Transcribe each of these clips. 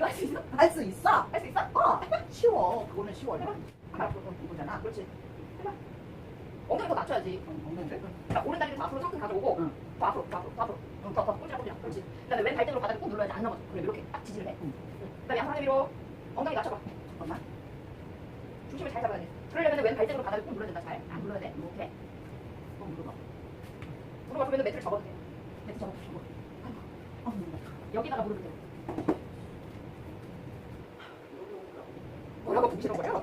이거 할 수 있어? 할 수 있어. 할 수 있어? 어, 쉬워. 그거는 쉬워. 해봐. 앞으로 이거잖아. 그렇지. 해봐. 엉덩이 더 낮춰야지. 엉덩이를. 자, 오른 다리를 더 앞으로 성큼 가져오고 응. 더 앞으로, 더 앞으로, 더 앞으로. 응, 더, 더, 꼬지락, 꼬지락. 그렇지. 그다음에 왼 발등으로 바닥을 꾹 눌러야지 안 넘어져. 그래, 이렇게 딱 지지를 해. 응. 그다음에 양손 하늘 위로 엉덩이 낮춰봐. 잠깐만. 중심을 잘 잡아야 돼. 그러려면 왼 발등으로 바닥을 꾹 눌러야 된다. 잘. 안 눌러야 돼. 이렇게. 또 물어봐. 무릎 아프면 매트를 접어도 돼. 매트 접어. 접어. 어, 물어봐. 여기다가 무릎을 대. 뭐라고 거예요?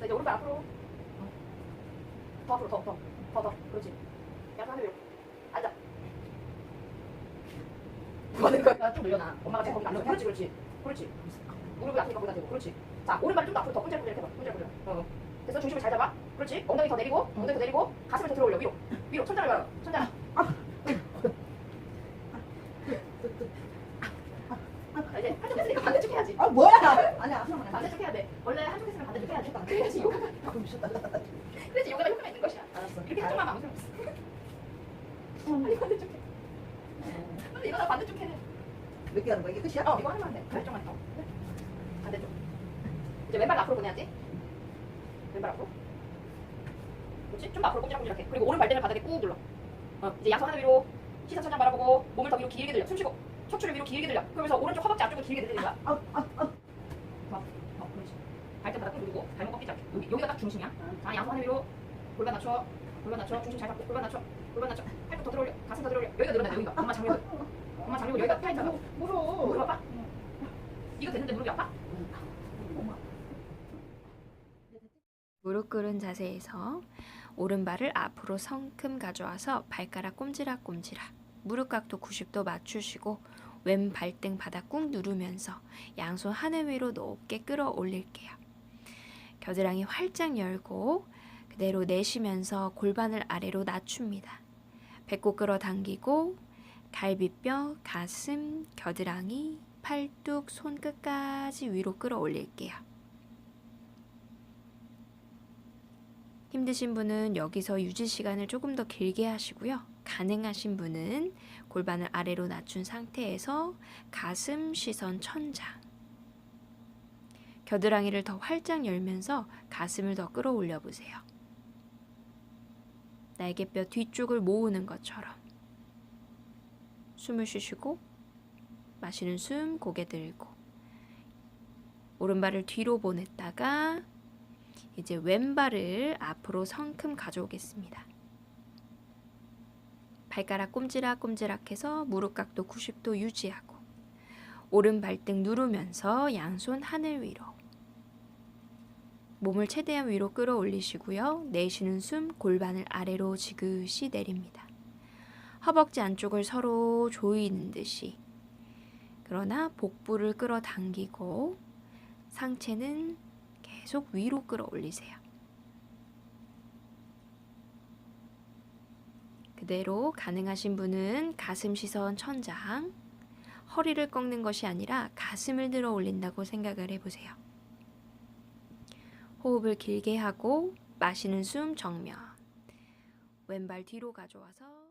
자, 이제 오른발 앞으로. 더 앞으로, 더, 더, 더, 더. 그렇지. 양손 하늘. 앉아. 뭐 하는 거야? 좀 늘려놔. 엄마가 지금 거기 앉아. 그렇지, 그렇지. 그렇지. 무릎을 앞으로 거기다 대고. 그렇지. 자, 오른발 좀 더 앞으로 더 끈질끈질 해봐. 끈질끈질. 어. 됐어. 중심을 잘 잡아. 그렇지. 엉덩이 더 내리고, 엉덩이 더 내리고, 가슴을 더 들어 올려. 위로. 위로. 천장을 열어. 천장. 자, 이제 한쪽 했으니까 반대쪽 해야지. 아, 뭐야? 아니, 앞으로만 해. 반대쪽 해야 돼. 원래 한쪽 했으면 반대쪽 해야지. 그래야지 요가가, 아, 미쳤다. 그래야지 요가가 효과가 있는 것이야. 알았어. 이렇게 한쪽만 아무 소용 없어. 빨리 반대쪽 해. 빨리 이거 다 반대쪽 해. 몇개 하는 거야? 이게 끝이야? 어, 이거 하면 안 돼. 반대쪽만 더. 반대쪽. 이제 왼발 앞으로 보내야지. 왼발 앞으로. 그렇지? 좀 더 앞으로 꼼지락꼼지락 해. 그리고 오른 발등을 바닥에 꾹 눌러. 어, 이제 양손 하늘 위로 시선 천장 바라보고 몸을 더 위로 길게 들려. 숨 쉬고 척추를 위로 길게 들려. 그러면서 오른쪽 허벅지 앞쪽을 길게 들리는 거야. 아, 아, 아. 더, 더, 그렇지. 발등 바닥 꾹 누르고 발목 꺾이지 않게. 여기, 여기가 딱 중심이야. 자, 양손 하늘 위로 골반 낮춰. 골반 낮춰. 중심 잘 잡고 골반 낮춰. 골반 낮춰. 팔뚝 더 들어올려. 가슴 더 들어올려. 여기가 늘어나. 여기가. 엄마 장면. 엄마 장면 여기가 타이트하다. 무서워. 무릎 아파? 이거 됐는데 무릎이 아파? 무릎 꿇은 자세에서 오른발을 앞으로 성큼 가져와서 발가락 꼼지락꼼지락 무릎 각도 90도 맞추시고 왼 발등 바닥 꾹 누르면서 양손 하늘 위로 높게 끌어올릴게요. 겨드랑이 활짝 열고 그대로 내쉬면서 골반을 아래로 낮춥니다. 배꼽 끌어당기고 갈비뼈, 가슴, 겨드랑이, 팔뚝, 손끝까지 위로 끌어올릴게요. 힘드신 분은 여기서 유지 시간을 조금 더 길게 하시고요. 가능하신 분은 골반을 아래로 낮춘 상태에서 가슴, 시선, 천장. 겨드랑이를 더 활짝 열면서 가슴을 더 끌어올려 보세요. 날개뼈 뒤쪽을 모으는 것처럼. 숨을 쉬시고 마시는 숨 고개 들고 오른발을 뒤로 보냈다가 이제 왼발을 앞으로 성큼 가져오겠습니다. 발가락 꼼지락꼼지락 해서 무릎 각도 90도 유지하고 오른 발등 누르면서 양손 하늘 위로 몸을 최대한 위로 끌어올리시고요. 내쉬는 숨 골반을 아래로 지그시 내립니다. 허벅지 안쪽을 서로 조이는 듯이 그러나 복부를 끌어당기고 상체는 계속 위로 끌어올리세요. 그대로 가능하신 분은 가슴 시선 천장, 허리를 꺾는 것이 아니라 가슴을 들어 올린다고 생각을 해보세요. 호흡을 길게 하고 마시는 숨 정면, 왼발 뒤로 가져와서